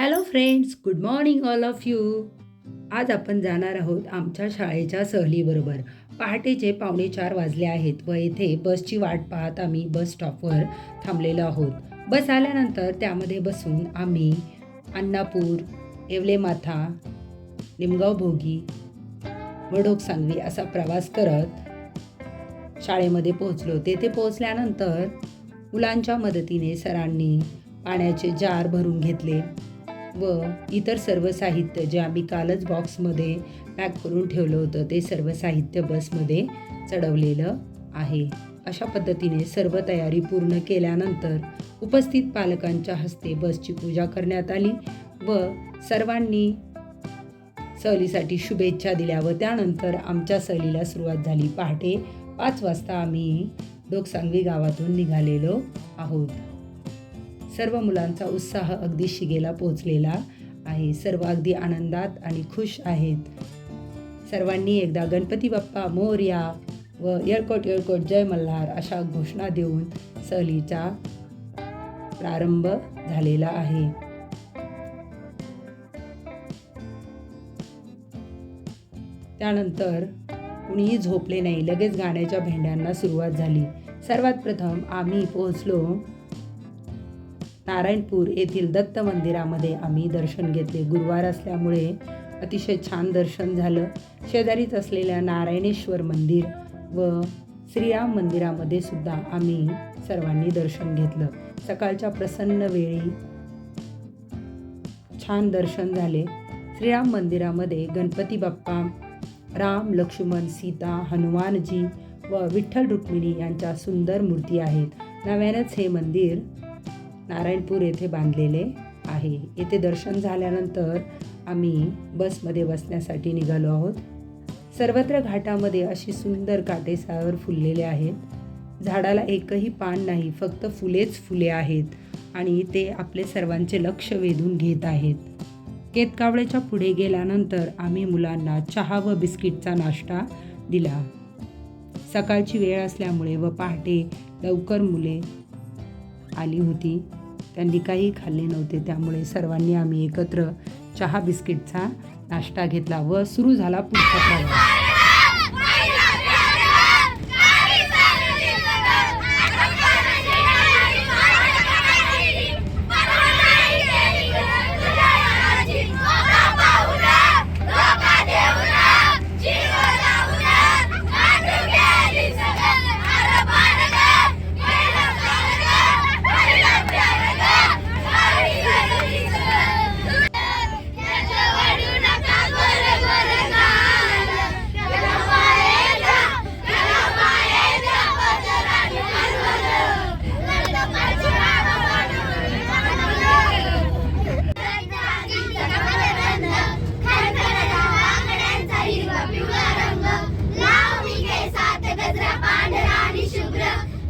Hello friends good morning all of you आज आपण जाणार आहोत आमच्या शाळेच्या सहलीबरोबर. पहाटेचे पावणे चार वाजले आहेत व येथे बसची वाट पाहत आम्ही बस स्टॉपवर थांबलेलो आहोत. बस आल्यानंतर त्यामध्ये बसून आम्ही अन्नापूर येवले माथा निमगाव भोगी वडोक सांगवी असा प्रवास करत शाळेमध्ये पोहोचलो. तेथे पोहोचल्यानंतर मुलांच्या मदतीने सरांनी पाण्याचे जार भरून घेतले. व इतर सर्व साहित्य जे आम्ही कालच बॉक्समध्ये पॅक करून ठेवलं होतं ते सर्व साहित्य बसमध्ये चढवलेलं आहे. अशा पद्धतीने सर्व तयारी पूर्ण केल्यानंतर उपस्थित पालकांच्या हस्ते बसची पूजा करण्यात आली व सर्वांनी सहलीसाठी शुभेच्छा दिल्या व त्यानंतर आमच्या सहलीला सुरुवात झाली. पहाटे पाच वाजता आम्ही डोकसांगवी गावातून निघालेलो आहोत. सर्व मुलांचा उत्साह अगदी शिगेला पोहोचलेला आहे. सर्व अगदी आनंदात आणि खुश आहेत. सर्वांनी एकदा गणपती बाप्पा मोरया व येळकोट येळकोट जय मल्हार अशा घोषणा देऊन सहलीचा प्रारंभ झालेला आहे. त्यानंतर कुणीही झोपले नाही. लगेच गाण्याच्या भेंड्यांना सुरुवात झाली. सर्वात प्रथम आम्ही पोहोचलो नारायणपूर येथील दत्त मंदिरामध्ये आम्ही दर्शन घेतले. गुरुवार असल्यामुळे अतिशय छान दर्शन झालं. शेजारीच असलेल्या नारायणेश्वर मंदिर व श्रीराम मंदिरामध्ये सुद्धा आम्ही सर्वांनी दर्शन घेतलं. सकाळच्या प्रसन्न वेळी छान दर्शन झाले. श्रीराम मंदिरामध्ये गणपती बाप्पा राम लक्ष्मण सीता हनुमानजी व विठ्ठल रुक्मिणी यांच्या सुंदर मूर्ती आहेत. नव्यानेच हे मंदिर नारायणपूर येथे बांधलेले आहे. येथे दर्शन झाल्यानंतर आम्ही बसमध्ये बसण्यासाठी निघालो आहोत. सर्वत्र घाटामध्ये अशी सुंदर काटेसावर फुललेले आहेत. झाडाला एकही पान नाही फक्त फुलेच फुले आहेत आणि ते आपले सर्वांचे लक्ष वेधून घेत आहेत. केतकावळेच्या पुढे गेल्यानंतर आम्ही मुलांना चहा व बिस्किटचा नाश्ता दिला. सकाळची वेळ असल्यामुळे व पहाटे लवकर मुले आली होती. त्यांनी काही खाल्ले नव्हते. त्यामुळे सर्वांनी आम्ही एकत्र चहा बिस्किटचा नाश्ता घेतला व सुरू झाला पुढचा प्रवास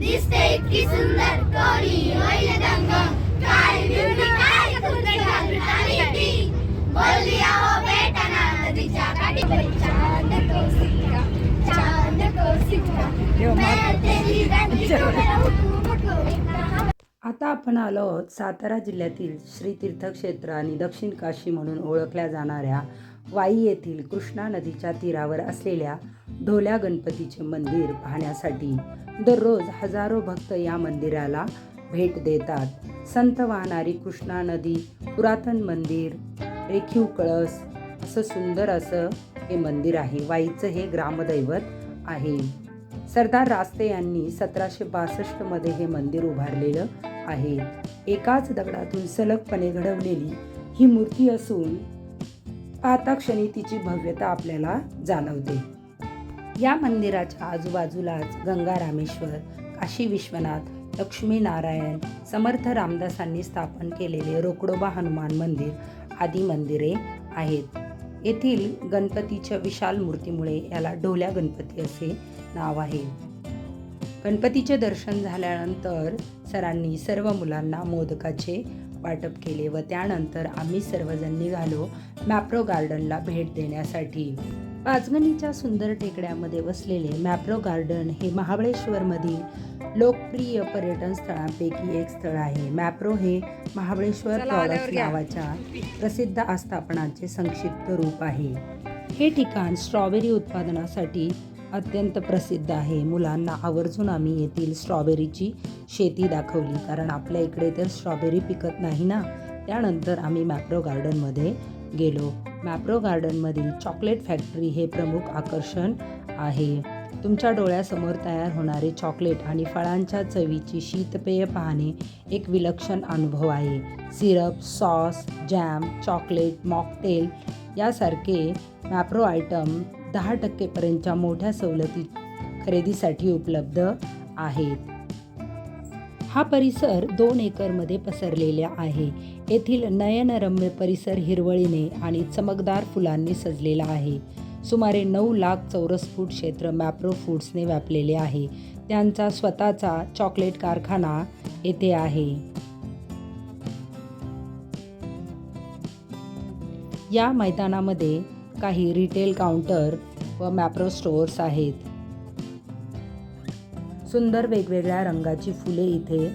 दिसते इतकी सुंदर कोणी होईल दंग काय बिवडी काय कुठे घालून आली ती बोलली आहो बेटाना नदीच्या काठी चांद को सिक्का चांद को सिक्का मैं तेरी रंगी हुकूम को आता आपण आलो आहोत सातारा जिल्ह्यातील श्री तीर्थक्षेत्र आणि दक्षिण काशी म्हणून ओळखल्या जाणाऱ्या वाई येथील कृष्णा नदीच्या तीरावर असलेल्या ढोल्या गणपतीचे मंदिर पाहण्यासाठी दररोज हजारो भक्त या मंदिराला भेट देतात. संत वाहणारी कृष्णा नदी पुरातन मंदिर रेखीव कळस असं सुंदर असं हे मंदिर आहे. वाईचं हे ग्रामदैवत आहे. सरदार रास्ते यांनी सतराशे बासष्टमध्ये हे मंदिर उभारलेलं आहे. एकाच दगडातून सलगपणे घडवलेली ही मूर्ती असून आता क्षणी तिची भव्यता आपल्याला जाणवते. या मंदिराच्या आजूबाजूलाच गंगा रामेश्वर काशी विश्वनाथ लक्ष्मीनारायण समर्थ रामदासांनी स्थापन केलेले रोकडोबा हनुमान मंदिर आदी मंदिरे आहेत. येथील गणपतीच्या विशाल मूर्तीमुळे याला ढोल्या गणपती असे नाव आहे. गणपतीचे दर्शन झाल्यानंतर सरांनी सर्व मुलांना मोदकाचे वाटप केले व त्यानंतर आम्ही सर्वजण निघालो मॅप्रो गार्डनला भेट देण्यासाठी. पाचगणीच्या सुंदर टेकड्यामध्ये वसलेले मॅप्रो गार्डन हे महाबळेश्वरमधील लोकप्रिय पर्यटन स्थळांपैकी एक स्थळ आहे. मॅप्रो हे महाबळेश्वर प्रॉडक्ट. नावाच्या प्रसिद्ध आस्थापनाचे संक्षिप्त रूप आहे. हे ठिकाण स्ट्रॉबेरी उत्पादनासाठी अत्यंत प्रसिद्ध आहे. मुलांना आवर्जून आम्ही येथील स्ट्रॉबेरीची शेती दाखवली. कारण आपल्या इकडे तर स्ट्रॉबेरी पिकत नाही ना? त्यानंतर आम्ही मॅप्रो गार्डनमध्ये गेलो. मॅप्रो गार्डनमधील चॉकलेट फॅक्टरी हे प्रमुख आकर्षण आहे. तुमच्या डोळ्यासमोर तयार होणारे चॉकलेट आणि फळांच्या चवीची शीतपेय पाहणे एक विलक्षण अनुभव आहे. Syrup sauce jam chocolate mocktail यासारखे मॅप्रो आयटम दहा टक्केपर्यंतच्या मोठ्या सवलती खरेदीसाठी उपलब्ध आहेत. हा परिसर दोन एकरमध्ये पसरलेला आहे. येथील नयनरम्य परिसर हिरवळीने आणि चमकदार फुलांनी सजलेला आहे. सुमारे नऊ लाख चौरस फूट क्षेत्र मॅप्रो फूड्सने व्यापलेले आहे. त्यांचा स्वतःचा चॉकलेट कारखाना येथे आहे. या मैदानामध्ये काही रिटेल काउंटर व मॅप्रो स्टोअर्स आहेत. सुंदर वेगवेगळ्या रंगाची फुले इथे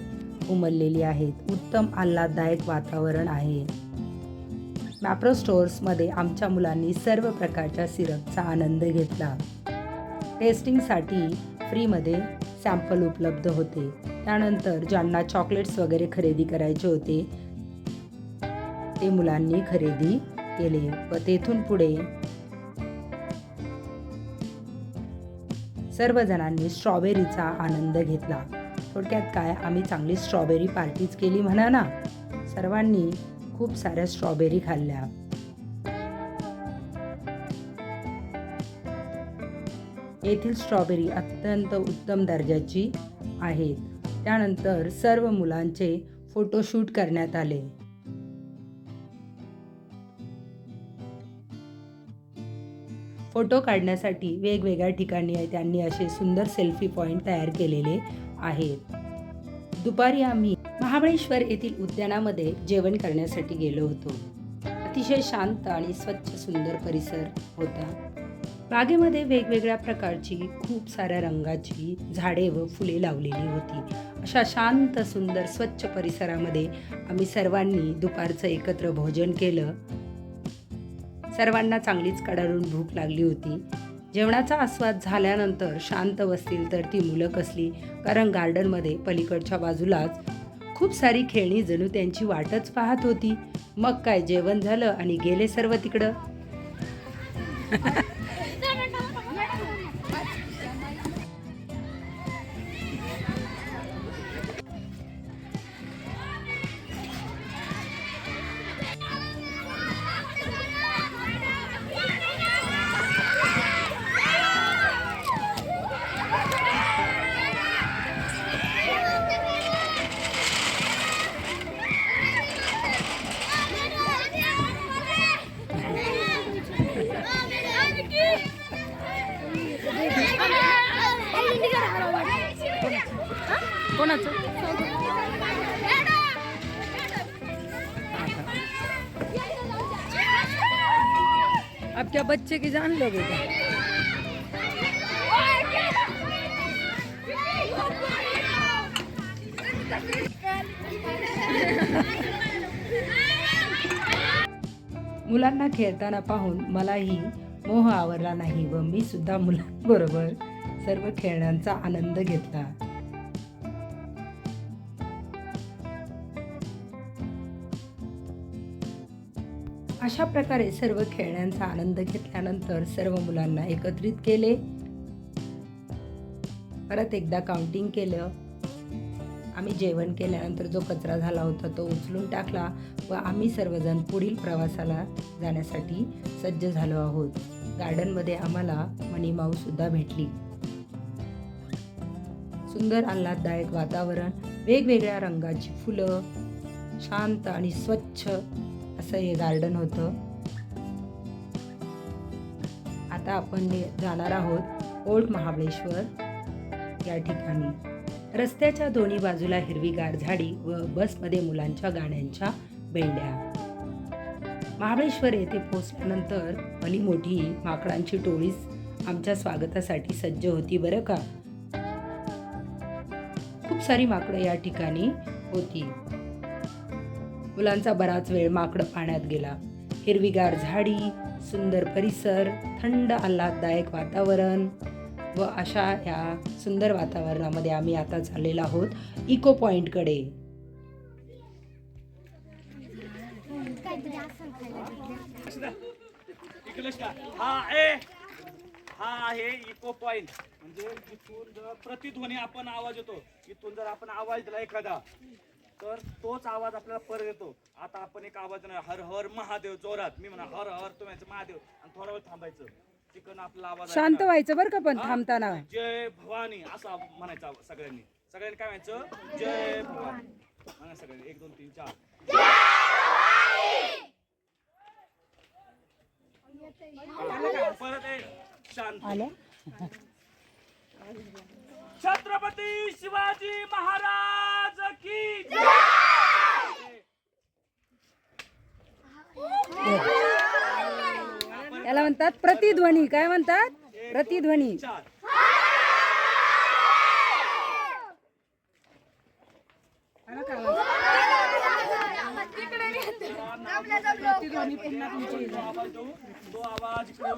उमललेली आहेत. उत्तम आल्हाददायक वातावरण आहे. मॅप्रो स्टोअर्समध्ये आमच्या मुलांनी सर्व प्रकारच्या सिरपचा आनंद घेतला. टेस्टिंगसाठी फ्रीमध्ये सॅम्पल उपलब्ध होते. त्यानंतर ज्यांना चॉकलेट्स वगैरे खरेदी करायचे होते ते मुलांनी खरेदी केले व तेथून पुढे सर्वजणांनी स्ट्रॉबेरीचा आनंद घेतला. थोडक्यात काय? आम्ही चांगली स्ट्रॉबेरी पार्टीच केली म्हणा ना? सर्वांनी खूप साऱ्या स्ट्रॉबेरी खाल्ल्या. येथील स्ट्रॉबेरी अत्यंत उत्तम दर्जाची आहेत. त्यानंतर सर्व मुलांचे फोटोशूट करण्यात आले. फोटो काढण्यासाठी वेगवेगळ्या ठिकाणी त्यांनी असे सुंदर सेल्फी पॉईंट तयार केलेले आहेत. दुपारी आम्ही महाबळेश्वर येथील उद्यानामध्ये जेवण करण्यासाठी गेलो होतो. अतिशय शांत आणि स्वच्छ सुंदर परिसर होता. बागेमध्ये वेगवेगळ्या प्रकारची खूप साऱ्या रंगाची झाडे व फुले लावलेली होती. अशा शांत सुंदर स्वच्छ परिसरामध्ये आम्ही सर्वांनी दुपारचं एकत्र भोजन केलं. सर्वांना चांगलीच कडाडून भूक लागली होती. जेवणाचा आस्वाद झाल्यानंतर शांत बसतील तर ती मुलं कसली? कारण गार्डनमध्ये पलीकडच्या बाजूलाच खूप सारी खेळणी जणू त्यांची वाटच पाहत होती. मग काय जेवण झालं आणि गेले सर्व तिकडं? कोणाचं? अब क्या बच्चे की जान लोगे मुलांना खेळताना पाहून मलाही मोह आवरला नाही व मी सुद्धा मुलांबरोबर सर्व खेळण्यांचा आनंद घेतला. अशा प्रकारे सर्व खेळण्यांचा आनंद घेतल्यानंतर सर्व मुलांना एकत्रित केले. परत एकदा काउंटिंग केलं. आम्ही जेवण केल्यानंतर जो कचरा झाला होता तो उचलून टाकला व आम्ही सर्वजण पुढील प्रवासाला जाण्यासाठी सज्ज झालो आहोत. गार्डनमध्ये आम्हाला मणिमाऊसुद्धा भेटली. सुंदर आल्हाददायक वातावरण वेगवेगळ्या रंगाची फुलं शांत आणि स्वच्छ असं हे गार्डन होतं. आता आपण जाणार आहोत ओल्ड महाबळेश्वर या ठिकाणी. रस्त्याच्या दोन्ही बाजूला हिरवीगार झाडी व बसमध्ये मुलांच्या गाण्यांच्या बेंड्या. महाबळेश्वर येथे पोहोचल्यानंतर भली मोठी माकडांची टोळीच आमच्या स्वागतासाठी सज्ज होती बरं का? खूप सारी माकडं या ठिकाणी होती. मुलांचा बराच वेळ माकडं पाण्यात गेला. हिरवीगार झाडी सुंदर परिसर थंड आल्हाददायक वातावरण व अशा या सुंदर वातावरणामध्ये आम्ही आता चाललेलो आहोत इको पॉईंटकडे हा आहे हा आहे इको पॉइंट. म्हणजे इथून जर प्रतिध्वनी आपण आवाज येतो इथून जर आपण आवाज दिला एखादा तर तोच आवाज आपल्याला परत येतो. आता आपण एक आवाज हर हर महादेव जोरात. मी म्हणा हर हर तुम्ही म्हणायचं महादेव. आणि थोडा वेळ थांबायचं. तिकडनं आपला आवाज शांत ऐकणार. व्हायचं बरं का पण? थांबताना. जय भवानी असं म्हणायचं सगळ्यांनी. सगळ्यांनी काय म्हणायचं? जय भवानी. म्हणा सगळ्यांनी. एक दोन तीन चार. परत एक शांत. आल्या छत्रपती शिवाजी महाराज की त्याला म्हणतात प्रतिध्वनी. काय म्हणतात? प्रतिध्वनी. चार आवाज देऊ तो आवाज इकडे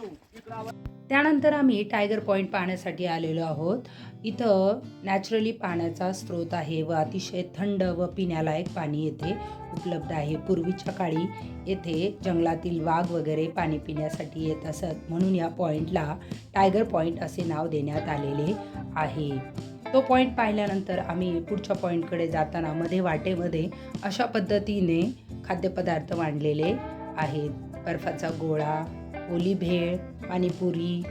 आवाज त्यानंतर आम्ही टायगर पॉईंट पाहण्यासाठी आलेलो आहोत. इथं नॅचरली पाण्याचा स्रोत आहे व अतिशय थंड व पिण्यालायक पाणी येथे उपलब्ध आहे. पूर्वीच्या काळी येथे जंगलातील वाघ वगैरे पाणी पिण्यासाठी येत असत. म्हणून या पॉईंटला टायगर पॉईंट असे नाव देण्यात आलेले आहे. तो पॉईंट पाहिल्यानंतर आम्ही पुढच्या पॉईंटकडे जाताना मध्ये वाटेमध्ये अशा पद्धतीने खाद्यपदार्थ मांडलेले आहेत. बर्फाचा गोळा ओली भेळ पाणीपुरी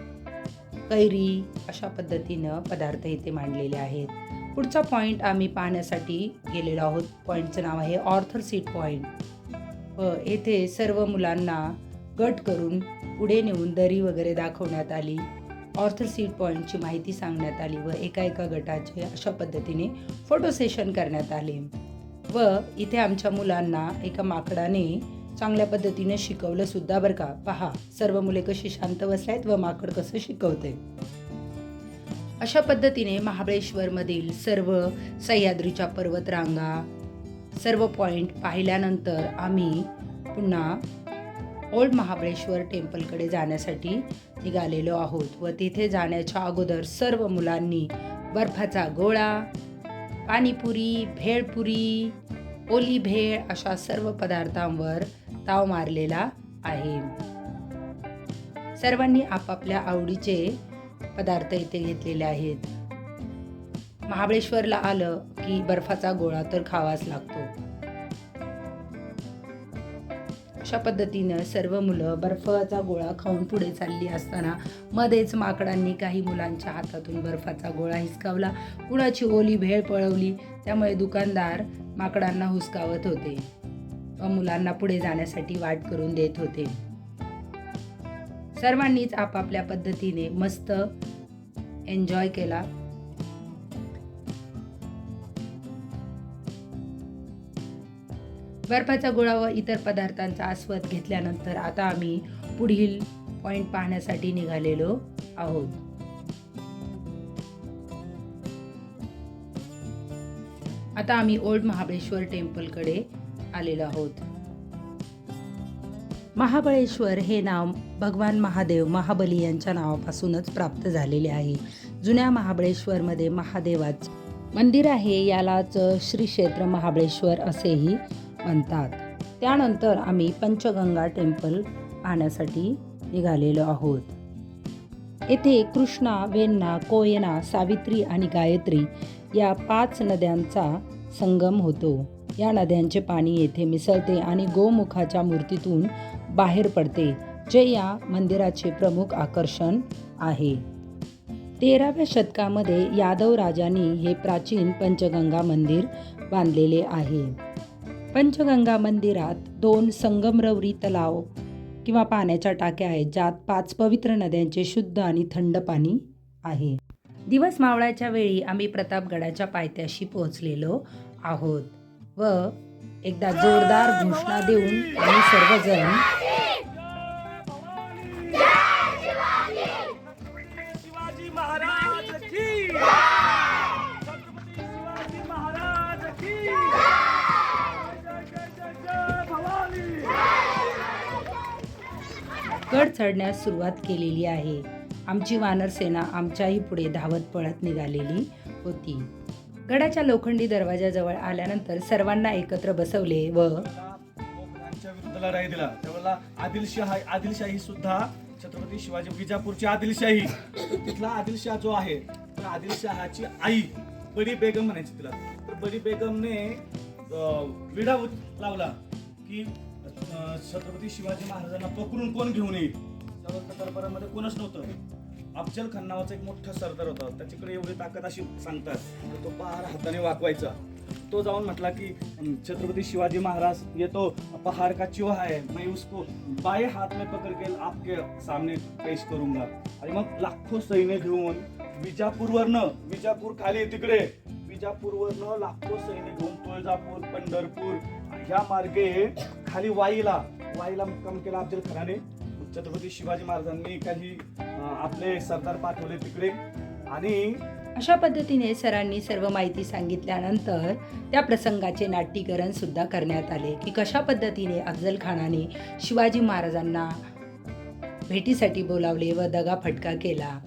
कैरी अशा पद्धतीनं पदार्थ इथे मांडलेले आहेत. पुढचा पॉईंट आम्ही पाहण्यासाठी गेलेलो आहोत. पॉईंटचं नाव आहे ऑर्थर सीट पॉईंट व येथे सर्व मुलांना गट करून पुढे नेऊन दरी वगैरे दाखवण्यात आली. ऑर्थर सीट पॉईंटची माहिती सांगण्यात आली व एका एका गटाचे अशा पद्धतीने फोटो सेशन करण्यात आले. व इथे आमच्या मुलांना एका माकडाने चांगल्या पद्धतीने शिकवलं सुद्धा बरं का. पहा सर्व मुले कशी शांत बसल्यात व माकड कसं शिकवते. अशा पद्धतीने महाबळेश्वरमधील सर्व सह्याद्रीच्या पर्वतरांगा सर्व पॉईंट पाहिल्यानंतर आम्ही पुन्हा ओल्ड महाबळेश्वर टेम्पलकडे जाण्यासाठी निघालेलो आहोत व तिथे जाण्याच्या अगोदर सर्व मुलांनी बर्फाचा गोळा पाणीपुरी भेळपुरी ओली भेळ अशा सर्व पदार्थांवर ताव मारलेला आहे. सर्वांनी आपापल्या आवडीचे पदार्थ इथे घेतलेले आहेत. महाबळेश्वरला आलं की बर्फाचा गोळा तर खावाच लागतो. अशा पद्धतीनं सर्व मुलं बर्फाचा गोळा खाऊन पुढे चालली असताना मध्येच माकडांनी काही मुलांच्या हातातून बर्फाचा गोळा हिसकावला. कुणाची ओली भेळ पळवली त्यामुळे दुकानदार माकडांना हुसकावत होते. मुलांना पुढे जाण्यासाठी वाट करून देत होते. सर्वांनीच आपापल्या पद्धतीने मस्त एन्जॉय केला. बर्फाचा गोळा व इतर पदार्थांचा आस्वाद घेतल्यानंतर आता आम्ही पुढील पॉइंट पाहण्यासाठी निघालेलो आहोत. आता आम्ही ओल्ड महाबळेश्वर टेम्पलकडे आलेलो आहोत. महाबळेश्वर हे नाव भगवान महादेव महाबली यांच्या नावापासूनच प्राप्त झालेले आहे. जुन्या महाबळेश्वरमध्ये महादेवाच मंदिर आहे यालाच श्री क्षेत्र महाबळेश्वर असेही म्हणतात. त्यानंतर आम्ही पंचगंगा टेम्पल पाहण्यासाठी निघालेलो आहोत. येथे कृष्णा वेण्णा कोयना सावित्री आणि गायत्री या पाच नद्यांचा संगम होतो. या नद्यांचे पाणी येथे मिसळते आणि गोमुखाच्या मूर्तीतून बाहेर पडते जे या मंदिराचे प्रमुख आकर्षण आहे. तेराव्या शतकामध्ये यादव राजांनी हे प्राचीन पंचगंगा मंदिर बांधलेले आहे. पंचगंगा मंदिरात दोन संगमरवरी तलाव किंवा पाण्याच्या टाक्या आहेत ज्यात पाच पवित्र नद्यांचे शुद्ध आणि थंड पाणी आहे. दिवस मावळाच्या वेळी आम्ही प्रतापगडाच्या पायथ्याशी पोहोचलेलो आहोत. व एकदा जोरदार घोषणा देऊन आम्ही सर्वजण गड चढण्यास सुरुवात केलेली आहे. आमची वानरसेना आमच्याही पुढे धावत पळत निघालेली होती. गडाच्या लोखंडी दरवाजाजवळ आल्यानंतर सर्वांना एकत्र बसवले व मोगलांच्या विरुद्ध दिला. त्यावेळेला आदिलशाही आदिलशाही सुद्धा छत्रपती शिवाजी विजापूरची आदिलशाही. तिथला आदिलशाह जो आहे तर आदिलशहाची आई बडी बेगम म्हणायची तिला. तर बडी बेगमने विडा लावला की छत्रपती शिवाजी महाराजांना पकडून कोण घेऊन येईल? त्यावेळेस दरबारामध्ये कोणच नव्हतं. अफजल खान नावाचा एक मोठा सरदार होता. त्याच्याकडे एवढी ताकद अशी सांगतात. तर तो पहार हाताने वाकवायचा. तो जाऊन म्हटला की छत्रपती शिवाजी महाराज ये तो पहाड़ का चूहा है मैं उसको बाएं हात में पकड़ के आपके सामने पेश करूंगा. आणि मग लाखो सैन्य घेऊन विजापूरवरनं विजापूर खाली तिकडे. विजापूरवरनं लाखो सैन्य घेऊन तुळजापूर पंढरपूर ह्या मार्गे खाली वाईला वाईला मुक्काम केला अफजल खानाने. छत्रपती शिवाजी महाराजांनी काही आपले सरदार पाठवले तिकडे. आणि अशा पद्धतीने सरांनी सर्व माहिती सांगितल्यानंतर त्या प्रसंगाचे नाट्यीकरण सुद्धा करण्यात आले की कशा पद्धतीने अफजल खानाने शिवाजी महाराजांना भेटीसाठी बोलावले व दगा फटका केला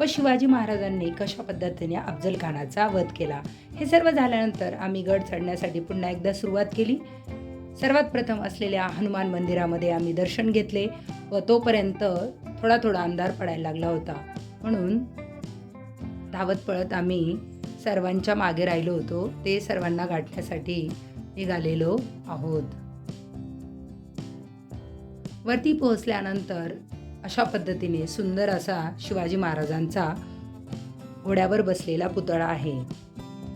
व शिवाजी महाराजांनी कशा पद्धतीने अफजल खानाचा वध केला हे सर्व झाल्यानंतर आम्ही गड चढण्यासाठी पुन्हा एकदा सुरुवात केली. सर्वात प्रथम असलेल्या हनुमान मंदिरामध्ये आम्ही दर्शन घेतले व तोपर्यंत थोडा थोडा अंधार पडायला लागला होता. म्हणून धावत पळत आम्ही सर्वांच्या मागे राहिलो होतो. ते सर्वांना गाठण्यासाठी निघालेलो आहोत. वरती पोहोचल्यानंतर अशा पद्धतीने सुंदर असा शिवाजी महाराजांचा घोड्यावर बसलेला पुतळा आहे.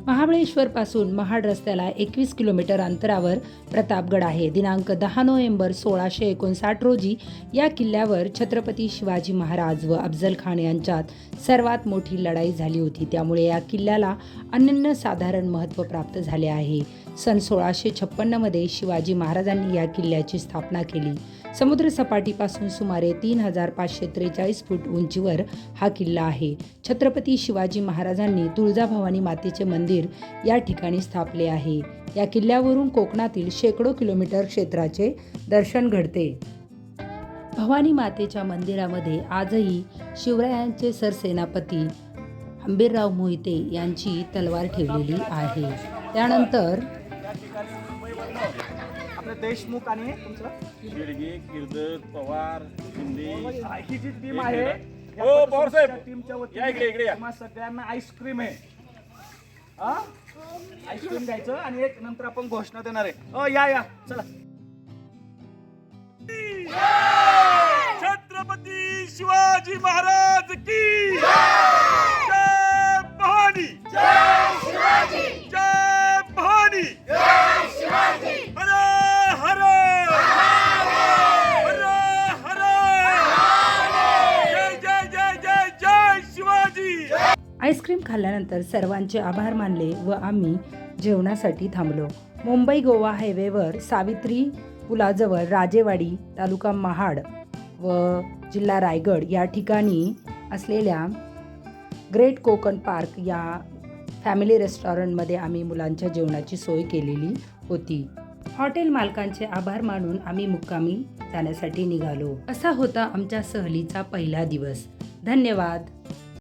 महाबळेश्वरपासून महाड रस्त्याला एकवीस किलोमीटर अंतरावर प्रतापगड आहे. दिनांक दहा नोव्हेंबर सोळाशे एकोणसाठ रोजी या किल्ल्यावर छत्रपती शिवाजी महाराज व अफजल खान यांच्यात सर्वात मोठी लढाई झाली होती. त्यामुळे या किल्ल्याला अनन्यसाधारण महत्त्व प्राप्त झाले आहे. सन सोळाशे छप्पन्नमध्ये शिवाजी महाराजांनी या किल्ल्याची स्थापना केली. समुद्रसपाटीपासून सुमारे तीन हजार पाचशे त्रेचाळीस फूट उंचीवर हा किल्ला आहे. छत्रपती शिवाजी महाराजांनी तुळजाभवानी मातेचे मंदिर या ठिकाणी स्थापले आहे. या किल्ल्यावरून कोकणातील शेकडो किलोमीटर क्षेत्राचे दर्शन घडते. भवानी मातेच्या मंदिरामध्ये आजही शिवरायांचे सरसेनापती अंबीरराव मोहिते यांची तलवार ठेवलेली आहे. त्यानंतर आपले देशमुख आणि तुमचं? शिर्डी किर्दर पवार शिंदे. ही जी टीम आहे हो, पवार साहेब. टीमच्या या इकडे, इकडे या. तुम्हा सगळ्यांना आईस्क्रीम आहे. हा? आईस्क्रीम घ्यायचं आणि एक नंतर आपण घोषणा देणार आहे. अ या या. चला. छत्रपती शिवाजी महाराज की जय भवानी जय भवानी हर खाल्ल्यानंतर सर्वांचे आभार मानले व आम्ही जेवणासाठी थांबलो. मुंबई गोवा हायवेवर सावित्री पुलाजवळ राजेवाडी तालुका महाड व जिल्हा रायगड या ठिकाणी असलेल्या ग्रेट कोकण पार्क या फॅमिली रेस्टॉरंटमध्ये आम्ही मुलांच्या जेवणाची सोय केलेली होती. हॉटेल मालकांचे आभार मानून आम्ही मुक्कामी जाण्यासाठी निघालो. असा होता आमच्या सहलीचा पहिला दिवस. धन्यवाद.